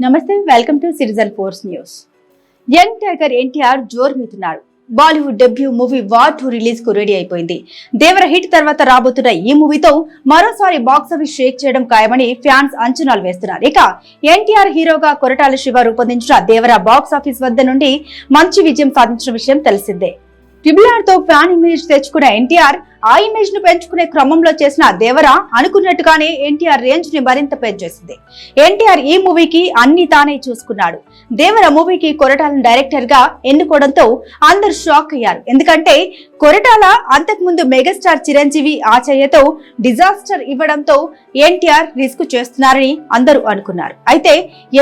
నమస్తే welcome to citizen force news young tiger NTR జోర్ మీతున్నాడు Bollywood debut movie war two రిలీజ్కు ready అయిపోయింది. Devara hit తర్వాత రాబోతున్న ఈ మూవీతో మరోసారి బాక్సాఫీస్ షేక్ చేయడం ఖాయమని ఫ్యాన్స్ అంచనాలు వేస్తున్నారు. ఇక ఎన్టీఆర్ హీరోగా కొరటాల శివ రూపొందించిన దేవర బాక్స్ ఆఫీస్ వద్ద నుండి మంచి విజయం సాధించిన విషయం తెలిసిందే. ట్రిబుల్ ఆర్తో ఫ్యాన్ ఇమేజ్ తెచ్చుకున్న ఎన్టీఆర్ ఆ ఇమేజ్ను పెంచుకునే క్రమంలో చేసిన దేవర అనుకున్నట్టుగానే ఎన్టీఆర్ రేంజ్ని మరింత పెంచేసింది. ఎన్టీఆర్ ఈ మూవీకి అన్ని తానే చూసుకున్నాడు. దేవర మూవీకి కొరటాలను డైరెక్టర్గా ఎన్నుకోవడంతో అందరు షాక్ అయ్యారు. ఎందుకంటే కొరటాల అంతకుముందు మెగాస్టార్ చిరంజీవి ఆచర్యతో డిజాస్టర్ ఇవ్వడంతో ఎన్టీఆర్ రిస్క్ చేస్తున్నారని అందరూ అనుకున్నారు. అయితే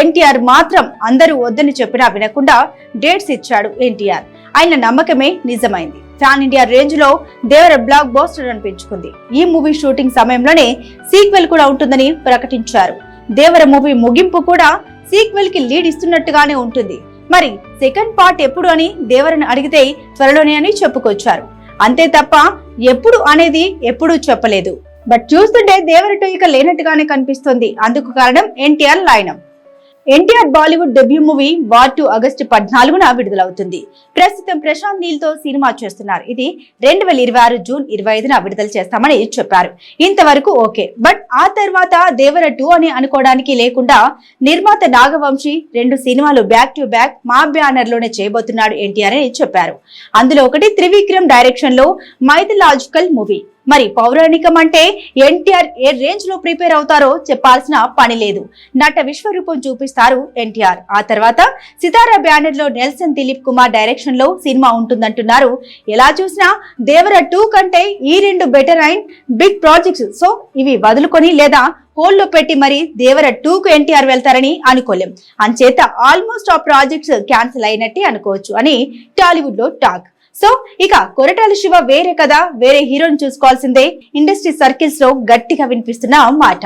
ఎన్టీఆర్ మాత్రం అందరూ వద్దని చెప్పినా వినకుండా డేట్స్ ఇచ్చాడు ఎన్టీఆర్. ఆయన నమ్మకమే నిజమైంది. ఫ్యాన్ ఇండియా రేంజ్లో దేవర బ్లాక్ బోస్టర్ అనిపించుకుంది. ఈ మూవీ షూటింగ్ సమయంలోనే సీక్వెల్ కూడా ఉంటుందని ప్రకటించారు. దేవర మూవీ ముగింపు కూడా సీక్వెల్కి లీడ్ ఇస్తున్నట్టుగానే ఉంటుంది. మరి సెకండ్ పార్ట్ ఎప్పుడు అని దేవరని అడిగితే త్వరలోనే అని చెప్పుకొచ్చారు. అంతే తప్ప ఎప్పుడు అనేది ఎప్పుడూ చెప్పలేదు. బట్ చూస్తుంటే దేవరటో ఇక లేనట్టుగానే కనిపిస్తుంది. అందుకు కారణం NTR లాయనం. NTR Bollywood debut movie war two August పద్నాలుగున విడుదలవుతుంది. ప్రస్తుతం ప్రశాంత్ నీల్తో సినిమా చేస్తున్నారు. ఇది రెండు వేల ఇరవై ఆరు జూన్ ఇరవై ఐదున విడుదల చేస్తామని చెప్పారు. ఇంతవరకు ఓకే. బట్ ఆ తర్వాత దేవర టూ అని అనుకోవడానికి లేకుండా నిర్మాత నాగవంశీ రెండు సినిమాలు బ్యాక్ టు బ్యాక్ మా బ్యానర్లోనే చేయబోతున్నాడు ఎన్టీఆర్ అని చెప్పారు. అందులో ఒకటి త్రివిక్రమ్ డైరెక్షన్లో మైథలాజికల్ మూవీ. మరి పౌరాణికం అంటే ఎన్టీఆర్ ఏ రేంజ్లో ప్రిపేర్ అవుతారో చెప్పాల్సిన పని లేదు. నట విశ్వరూపం చూపిస్తారు ఎన్టీఆర్. ఆ తర్వాత సితారా బ్యానర్లో నెల్సన్ దిలీప్ కుమార్ డైరెక్షన్లో సినిమా ఉంటుందంటున్నారు. ఎలా చూసినా దేవర టూ కంటే ఈ రెండు better and big projects so ఇవి వదులుకొని లేదా హోల్లో పెట్టి మరి దేవర టూకు ఎన్టీఆర్ వెళ్తారని అనుకోలేం. అంచేత ఆల్మోస్ట్ ఆ ప్రాజెక్ట్స్ క్యాన్సిల్ అయినట్టే అనుకోవచ్చు అని టాలీవుడ్లో టాక్. సో ఇక కొరటాల శివ వేరే కదా వేరే హీరోని చూసుకోవాల్సిందే. ఇండస్ట్రీ సర్కిల్స్లో గట్టిగా వినిపిస్తున్న మాట.